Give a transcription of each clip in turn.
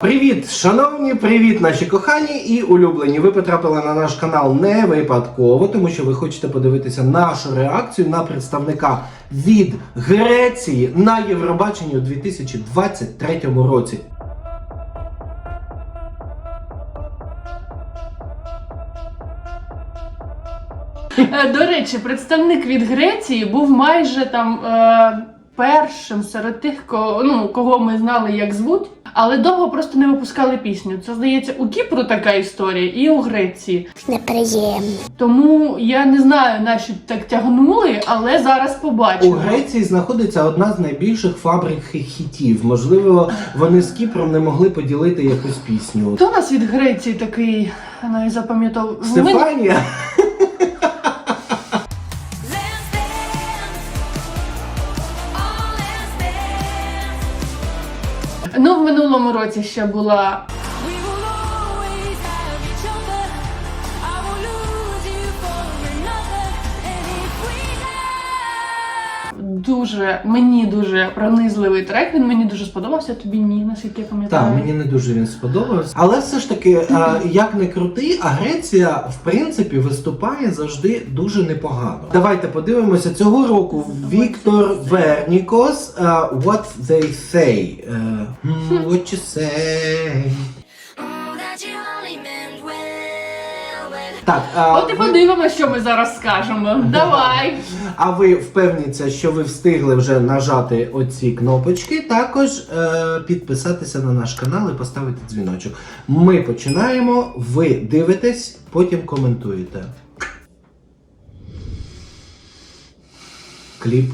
Привіт, шановні, привіт, наші кохані і улюблені. Ви потрапили на наш канал не випадково, тому що ви хочете подивитися нашу реакцію на представника від Греції на Євробаченні у 2023 році. Е, До речі, представник від Греції був майже там е, першим серед тих, кого, ну, кого ми знали, як звуть, але довго просто не випускали пісню. Це здається, у Кіпру така історія, і у Греції. Неприємно. Тому я не знаю, наші так тягнули, але зараз У. Греції знаходиться одна з найбільших фабрик хітів. Можливо, вони з Кіпром не могли поділити якусь пісню. Хто нас від Греції такий найзапам'ятав? Мені- Стефанія. Let's минулому році ще була дуже мені дуже пронизливий трек. Він мені дуже сподобався. Тобі ні, наскільки я пам'ятаю. Так, мені не дуже він сподобався. Але все ж таки, е, як не крути, а Греція в принципі виступає завжди дуже непогано. Давайте подивимося цього року. Віктор Вернікос е, What They Say. Е, What you say. Так, е, От і ви- подивимося, що ми зараз скажемо. Давай. а ви впевніться, що ви встигли вже нажати оці кнопочки. Також е, підписатися на наш канал і поставити дзвіночок. Ми починаємо. Ви дивитесь, потім коментуєте. Кліп.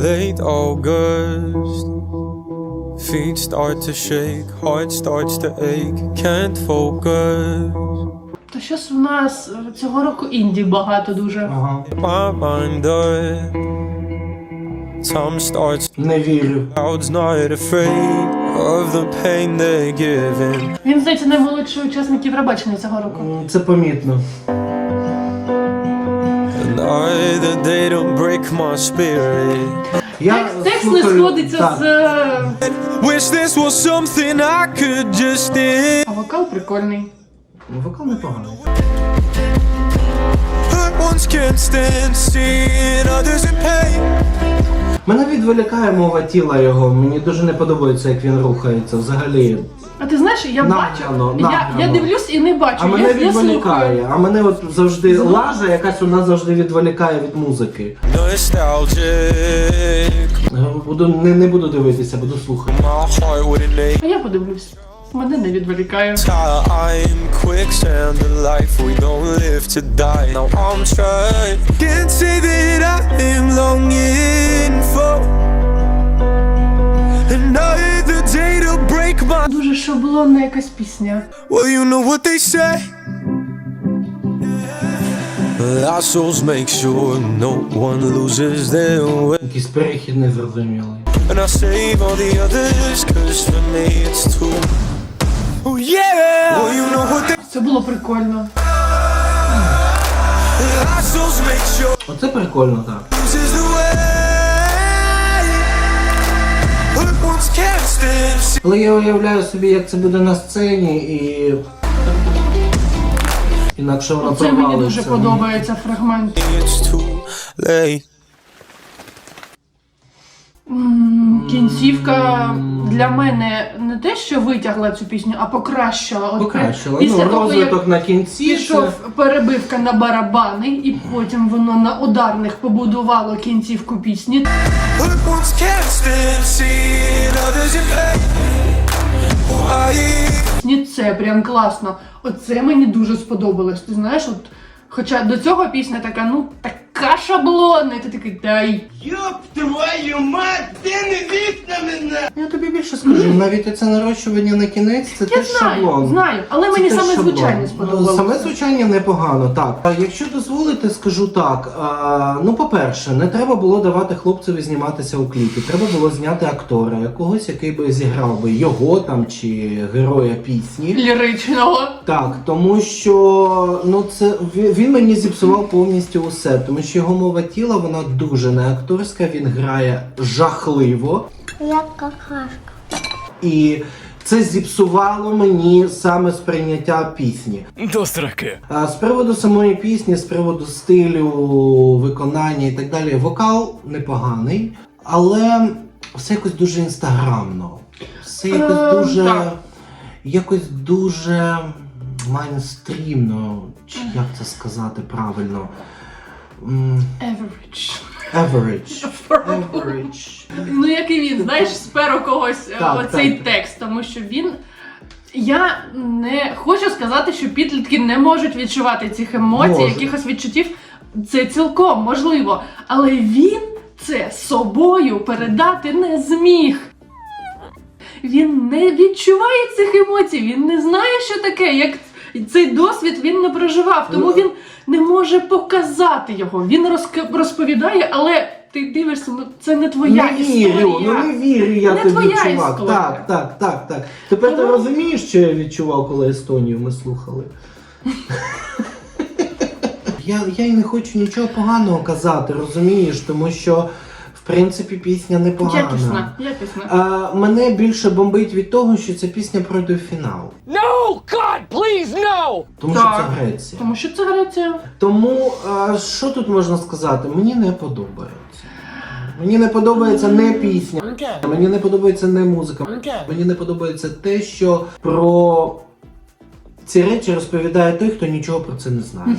Late August, feet start to shake, heart starts to ache, can't focus. То щось в нас е, цього року інді багато дуже. Ага. Не вірю. Not afraid of the pain they're giving. Він здається наймолодший учасник Євробачення цього року. М, Це помітно. And either they don't break my spirit. Я Текст, текст не слухаю- сходиться так. з. е, Wish this was something I could just. А вокал прикольний. Вокал непоганий. Мене відволікає мова тіла його. Мені дуже не подобається, як він рухається. Взагалі. А ти знаєш, я Награно, бачу. Я, я дивлюсь і не бачу. А мене я, я слухаю. відволікає. А мене от завжди лажа, якась вона завжди відволікає від музики. Буду не, не буду дивитися, буду слухати. А я подивлюсь. Мене не відволікає. I'm quicksand of life. We don't live to die. Now I'm trying. Can't say that I am longing for another day to break my. Дуже шаблонна якась пісня. Well, you know what they say. Our souls make sure no one loses their way. Якийсь перехід незрозумілий. And I save all the others, cause for me it's too. Це було прикольно. Оце прикольно, так. Але я уявляю собі, як це буде на сцені і. Інакше воно Це мені дуже подобається фрагмент. it's too late. М, Кінцівка для мене не те, що витягла цю пісню, а покращила. От Покращила. Після Ну, того, розвиток як на кінці. пішов це- перебивка на барабани, і потім воно на ударних побудувало кінцівку пісні. Ні, це прям класно. Оце мені дуже сподобалось. Ти знаєш, от хоча до цього пісня така, ну така шаблонна, і ти дай. Ёб твою мать, ти не вік на мене! Я тобі більше скажу, навіть оце нарощування на кінець це Я теж знаю, шаблон. знаю, але мені теж саме шаблон. звучання Ну, сподобалося. Саме звучання непогано, так. А Якщо дозволите, скажу так. А, ну, по-перше, не треба було давати хлопцеві зніматися у кліпі. Треба було зняти актора, якогось, який би зіграв би його там чи героя пісні. Ліричного. Так, тому що ну це він мені зіпсував повністю усе, тому що його мова тіла вона дуже не акторська, він грає жахливо. Як какашка. І Це зіпсувало мені саме сприйняття пісні. До сраки. А з приводу самої пісні, з приводу стилю, виконання і так далі, вокал непоганий, але все якось дуже інстаграмно. Все якось Е, дуже. так. Якось дуже майнстрімно, чи як це сказати правильно. Average. Average. Average. Ну, і він, знаєш, спер у когось е, Так, оцей так. текст, тому що він. Я не хочу сказати, що підлітки не можуть відчувати цих емоцій, Можуть. якихось відчуттів. Це цілком можливо. Але він це собою передати не зміг. Він не відчуває цих емоцій, він не знає, що таке. Як цей досвід він не проживав, тому Ну, він не може показати його. Він розповідає, але ти дивишся, ну це не твоя не історія. вірю, ну не вірю я Не тобі, твоя чувак. історія. Так, так, так, так. Тепер ти розумієш, що я відчував, коли Естонію ми слухали? я, я й не хочу нічого поганого казати, розумієш, тому що в принципі пісня непогана. Якісна, якісна. А, мене більше бомбить від того, що ця пісня пройде в фінал. No! God, please, no! Тому що Так. це Греція. Тому що це Греція. Тому а, що тут можна сказати? Мені не подобається. Мені не подобається не пісня, мені не подобається не музика. Мені не подобається те, що про ці речі розповідає той, хто нічого про це не знає.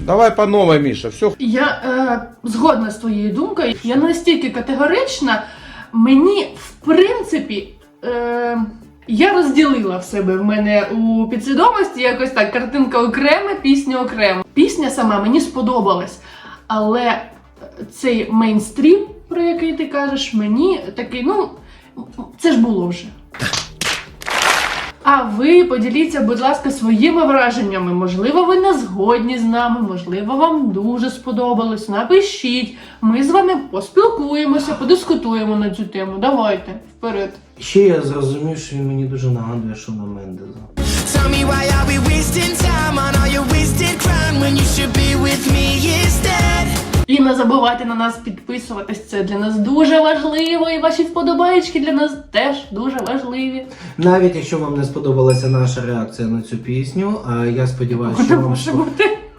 Давай по новой, Миша, все Я е, згодна з твоєю думкою. Я настільки категорична. Мені, в принципі, е, я розділила в себе в мене у підсвідомості якось так картинка окрема, пісня окрема. Пісня сама мені сподобалась, але цей мейнстрім, про який ти кажеш, мені такий, ну, це ж було вже. А ви поділіться, будь ласка, своїми враженнями. Можливо, ви не згодні з нами, можливо, вам дуже сподобалось. Напишіть. Ми з вами поспілкуємося, подискутуємо на цю тему. Давайте, вперед. Ще я зрозумів, що він мені дуже нагадує Шона Мендеза. Tell me why are we wasting time on all your wasted crime when you should be with me instead? І не забувайте на нас підписуватись. Це для нас дуже важливо. І ваші вподобаєчки для нас теж дуже важливі. Навіть якщо вам не сподобалася наша реакція на цю пісню, я сподіваюся, що вам,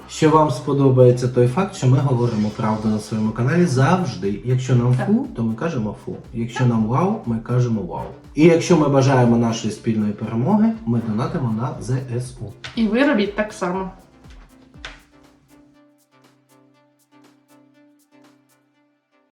що вам сподобається той факт, що ми говоримо правду на своєму каналі завжди. Якщо нам фу, то ми кажемо фу. Якщо нам вау, ми кажемо вау. І якщо ми бажаємо нашої спільної перемоги, ми донатимо на ЗСУ. І ви робіть так само.